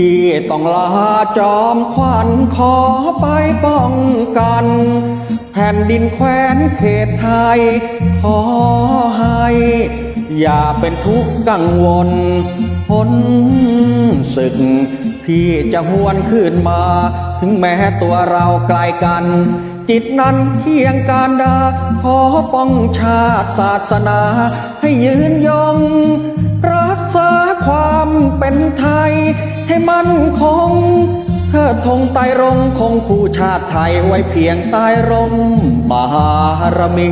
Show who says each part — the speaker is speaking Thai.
Speaker 1: พี่ต้องลาจอมขวัญขอไปป้องกัน แผ่นดินแคว้นเขตไทย ขอให้ อย่าเป็นทุกข์กังวลพ้นศึก พี่จะหวนคืนมา ถึงแม้ตัวเราไกลกัน จิตนั้นเคียงการดา ขอป้องชาติศาสนา ให้ยืนย ให้มันคงเทิดธงไตรรงคงคู่ชาติไทยไว้เพียงใต้ร่มบารมี